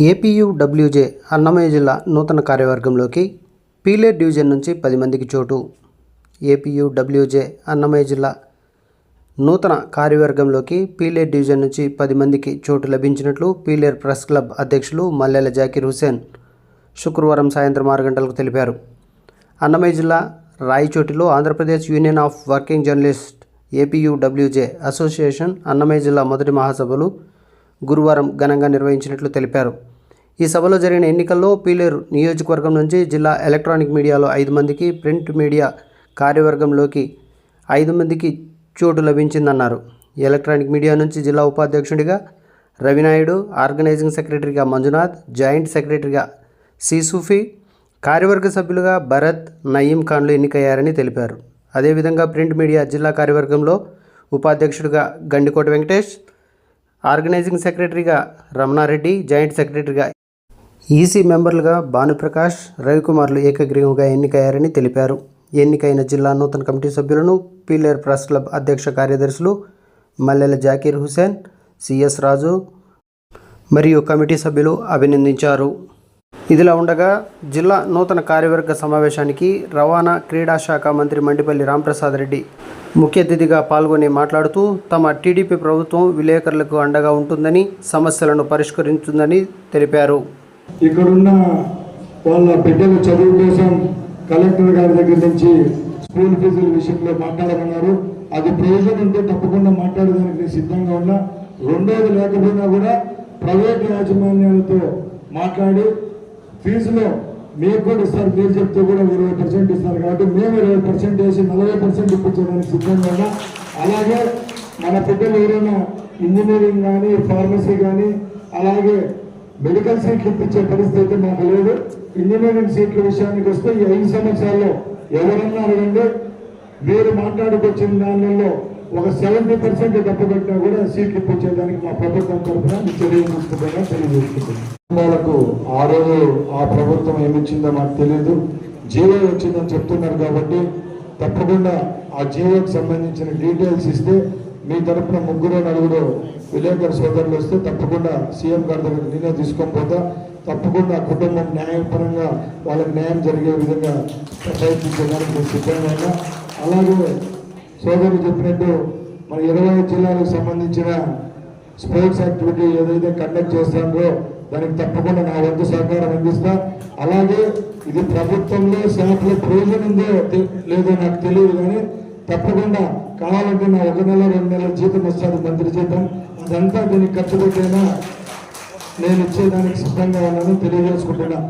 APUWJ Annamayya జిల్లా నూతన కార్యవర్గంలోకి Pileru division నుంచి పది మందికి చోటు. ఏపీయూడబ్ల్యూజే అన్నమయ్య జిల్లా నూతన కార్యవర్గంలోకి పీలేర్ డివిజన్ నుంచి పది మందికి చోటు లభించినట్లు పీలేర్ ప్రెస్ క్లబ్ అధ్యక్షులు మల్లెల జాకీర్ హుసేన్ శుక్రవారం సాయంత్రం ఆరు గంటలకు తెలిపారు. అన్నమయ్య జిల్లా రాయచోటిలో Andhra Pradesh union of working journalist APUWJ association Annamayya జిల్లా మొదటి మహాసభలు గురువారం ఘనంగా నిర్వహించినట్లు తెలిపారు. ఈ సభలో జరిగిన ఎన్నికల్లో పీలేరు నియోజకవర్గం నుంచి జిల్లా ఎలక్ట్రానిక్ మీడియాలో ఐదు మందికి ప్రింట్ మీడియా కార్యవర్గంలోకి ఐదు మందికి చోటు లభించిందన్నారు. ఎలక్ట్రానిక్ మీడియా నుంచి జిల్లా ఉపాధ్యక్షుడిగా రవినాయుడు ఆర్గనైజింగ్ సెక్రటరీగా మంజునాథ్ జాయింట్ సెక్రటరీగా సి సూఫీ కార్యవర్గ సభ్యులుగా భరత్ నయీం ఖాన్లు ఎన్నికయ్యారని తెలిపారు. అదేవిధంగా ప్రింట్ మీడియా జిల్లా కార్యవర్గంలో ఉపాధ్యక్షుడిగా గండికోట వెంకటేష్ ఆర్గనైజింగ్ సెక్రటరీగా రమణారెడ్డి జాయింట్ సెక్రటరీగా ఈసీ మెంబర్లుగా భానుప్రకాష్ రవికుమార్లు ఏకగ్రీవంగా ఎన్నికయ్యారని తెలిపారు. ఎన్నికైన జిల్లా నూతన కమిటీ సభ్యులను పీలేర్ ప్రెస్ క్లబ్ అధ్యక్ష కార్యదర్శులు మల్లెల జాకీర్ హుసేన్ సిఎస్ రాజు మరియు కమిటీ సభ్యులు అభినందించారు. ఇదిలా ఉండగా జిల్లా నూతన కార్యవర్గ సమావేశానికి రవాణా క్రీడా శాఖ మంత్రి మండిపల్లి రాంప్రసాద్ రెడ్డి ముఖ్య అతిథిగా పాల్గొని మాట్లాడుతూ తమ టీడీపీ ప్రభుత్వం విలేకరులకు అండగా ఉంటుందని సమస్యలను పరిష్కరించుందని తెలిపారు. ఇక్కడున్న వాళ్ళ బిడ్డల చదువు కోసం కలెక్టర్ గారి దగ్గర నుంచి స్కూల్ ఫీజుల విషయంలో మాట్లాడమన్నారు. అది ప్రయోజనం ఉంటే తప్పకుండా మాట్లాడడానికి సిద్ధంగా ఉన్నా. రెండోది లేకపోయినా కూడా ప్రైవేట్ యాజమాన్యాలతో మాట్లాడి ఫీజులో మీకు కూడా ఇస్తారు మీరు చెప్తే కూడా ఇరవై పర్సెంట్ ఇస్తారు. కాబట్టి మేము ఇరవై పర్సెంట్ వేసి నలభై పర్సెంట్ ఇప్పించడానికి సిద్ధంగా అలాగే మన పిల్లలు ఎవరైనా ఇంజనీరింగ్ కానీ ఫార్మసీ కానీ అలాగే మెడికల్ సీట్లు ఇప్పించే పరిస్థితి అయితే మాకు లేదు. ఇంజనీరింగ్ సీట్ల విషయానికి వస్తే ఈ ఐదు సంవత్సరాల్లో ఎవరన్నా అడగండి. మీరు మాట్లాడుకొచ్చిన దానిలో ఒక సెవెంటీ పర్సెంట్ తప్పబెట్టినా కూడా సీట్లు ఇప్పించేదానికి మా ప్రభుత్వం తరఫున చర్యలు తీసుకుంటున్నా తెలియజేసుకుంటున్నాం ఆ రోజు ఆ ప్రభుత్వం ఏమిచ్చిందో మాకు తెలియదు జీవో వచ్చిందని చెప్తున్నారు కాబట్టి తప్పకుండా ఆ జీవోకి సంబంధించిన డీటెయిల్స్ ఇస్తే మీ తరపున ముగ్గురు నలుగురు విలేకరు సోదరులు వస్తే తప్పకుండా సీఎం గారి దగ్గర నేనే తీసుకొని పోతా. తప్పకుండా ఆ కుటుంబం న్యాయపరంగా వాళ్ళకి న్యాయం జరిగే విధంగా ప్రయత్నించడానికి నేను సిద్ధంగా అలాగే సోదరులు చెప్పినట్టు మన ఇరవై జిల్లాలకు సంబంధించిన స్పోర్ట్స్ యాక్టివిటీ ఏదైతే కండక్ట్ చేస్తామో దానికి తప్పకుండా నా వంతు సహకారం అందిస్తా. అలాగే ఇది ప్రభుత్వంలో శాఖలో ప్రయోజనం ఉందో లేదో నాకు తెలియదు కానీ తప్పకుండా కావాలంటే నా ఒక నెల రెండు నెలల జీతం వస్తుంది మంత్రి జీతం. అదంతా దీనికి ఖర్చు పెట్టైనా? నేను ఇచ్చేదానికి సిద్ధంగా ఉన్నాను తెలియజేసుకుంటున్నా.